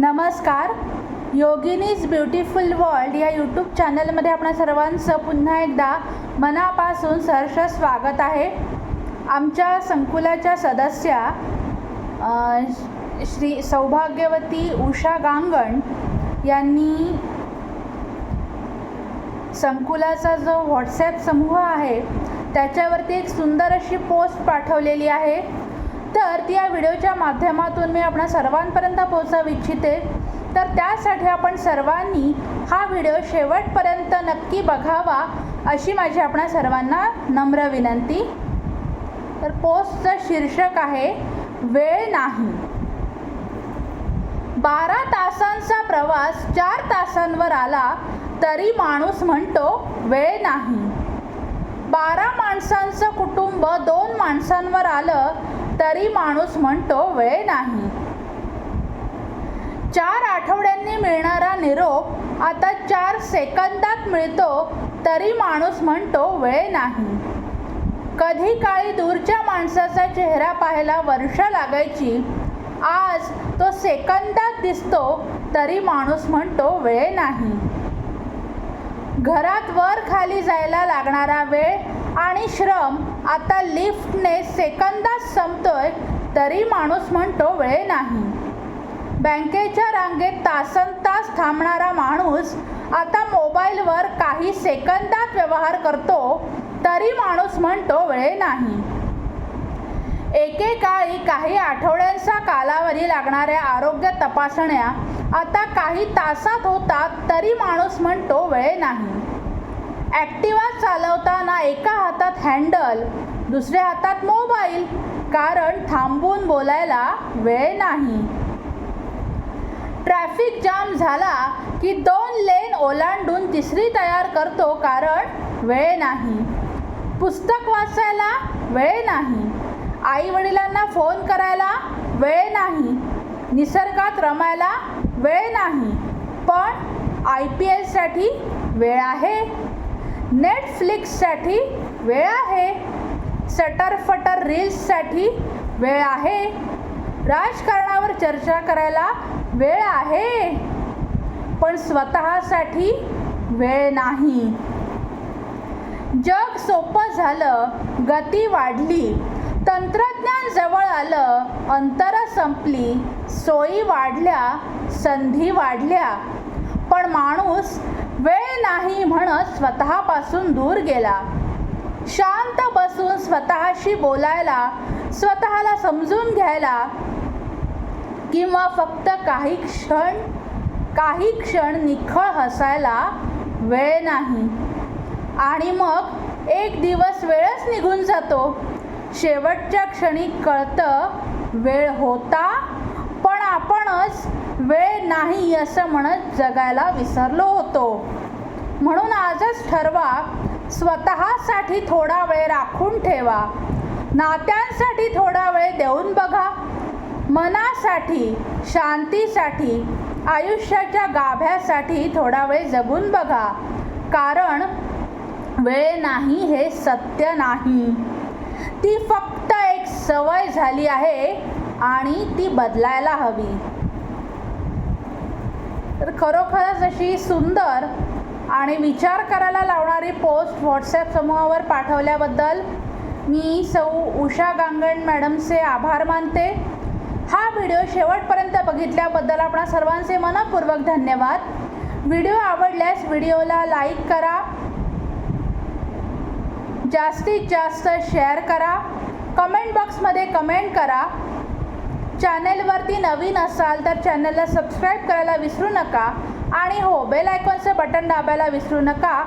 नमस्कार. योगिनीज beautiful world या YouTube चॅनलमध्ये आपणा सर्वांचं पुन्हा एकदा मनापासून सहर्ष स्वागत आहे. आमच्या संकुलाच्या सदस्या श्री सौभाग्यवती उषा गांगण यांनी संकुलाचा जो व्हॉट्सॲप समूह आहे त्याच्यावरती एक सुंदर अशी पोस्ट पाठवलेली आहे. तर ती या व्हिडिओच्या माध्यमातून मी आपणा सर्वांपर्यंत पोहोचवू इच्छिते. तर त्यासाठी आपण सर्वांनी हा व्हिडिओ शेवटपर्यंत नक्की बघावा अशी माझी आपण सर्वांना नम्र विनंती. तर पोस्टचं शीर्षक आहे वेळ नाही. बारा तासांचा प्रवास चार तासांवर आला तरी माणूस म्हणतो वेळ नाही. बारा माणसांचं कुटुंब दोन माणसांवर आलं तरी माणूस म्हणतो वेळ नाही. चार आठवड्यांनी मिळणारा निरोप आता चार सेकंदात मिळतो तरी माणूस म्हणतो वेळ नाही. कधी काळी दूरच्या माणसाचा चेहरा पाहायला वर्ष लागायची. आज तो सेकंदात दिसतो तरी माणूस म्हणतो वेळ नाही. घरात वर खाली जायला लागणारा वेळ आणि श्रम आता लिफ्टने सेकंदात संपतोय तरी माणूस म्हणतो वेळ नाही. बँकेच्या रांगेत तासन तास थांबणारा माणूस आता मोबाईलवर काही सेकंदात व्यवहार करतो तरी माणूस म्हणतो वेळ नाही. एकेकाळी काही आठवड्यांचा कालावधी लागणाऱ्या आरोग्य तपासण्या आता काही तासात होतात तरी माणूस म्हणतो वेळ नाही. ॲक्टिवा चालवताना एका हातात हँडल दुसऱ्या हातात मोबाईल कारण थांबून बोलायला वेळ नाही. ट्रॅफिक जाम झाला की दोन लेन ओलांडून तिसरी तयार करतो कारण वेळ नाही. पुस्तक वाचायला वेळ नाही. आई वडिलांना फोन करायला वेळ नाही. निसर्गात रमायला वेळ नाही. पण आय पी एलसाठी वेळ आहे. नेटफ्लिक्ससाठी वेळ आहे. सटरफटर रील्ससाठी वेळ आहे. राजकारणावर चर्चा करायला वेळ आहे. पण स्वतःसाठी वेळ नाही. जग सोपं झालं गती वाढली तंत्रज्ञान जवळ आलं अंतरं संपली सोयी वाढल्या संधी वाढल्या. पण माणूस वेळ नाही म्हणत स्वतःपासून दूर गेला. शांत बसून स्वतःशी बोलायला स्वतःला समजून घ्यायला किंवा फक्त काही क्षण काही क्षण निखळ हसायला वेळ नाही. आणि मग एक दिवस वेळच निघून जातो. शेवटच्या क्षणी कळतं वेळ होता पण आपणच वेळ नाही असं म्हणत जगायला विसरलो. होतो. म्हणून आजच ठरवा स्वतःसाठी थोडा वेळ राखून ठेवा. नात्यांसाठी थोडा वेळ देऊन बघा. मनासाठी शांतीसाठी आयुष्याच्या गाभ्यासाठी थोडा वेळ जगून बघा. कारण वेळ नाही हे सत्य नाही. ती फक्त एक सवय झाली आहे आणि ती बदलायला हवी. तर खरोखरच अशी सुंदर आणि विचार करायला लावणारी पोस्ट व्हॉट्सॲप समूहावर पाठवल्याबद्दल मी सौ उषा गांगण मॅडमचे आभार मानते. हा व्हिडिओ शेवटपर्यंत बघितल्याबद्दल आपणा सर्वांचे मनपूर्वक धन्यवाद. व्हिडिओ आवडल्यास व्हिडिओला लाईक करा. जास्तीत जास्त शेअर करा. कमेंट बॉक्समध्ये कमेंट करा. चॅनेलवरती नवीन असाल तर चॅनलला सबस्क्राईब करायला विसरू नका आणि हो बेल आयकॉनचं बटन दाबायला विसरू नका.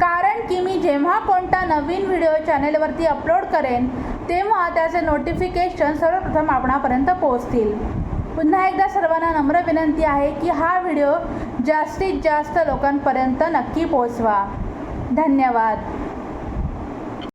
कारण की मी जेव्हा कोणता नवीन व्हिडिओ चॅनेलवरती अपलोड करेन तेव्हा त्याचे नोटिफिकेशन सर्वप्रथम आपणापर्यंत पोहोचतील. पुन्हा एकदा सर्वांना नम्र विनंती आहे की हा व्हिडिओ जास्तीत जास्त लोकांपर्यंत नक्की पोचवा धन्यवाद.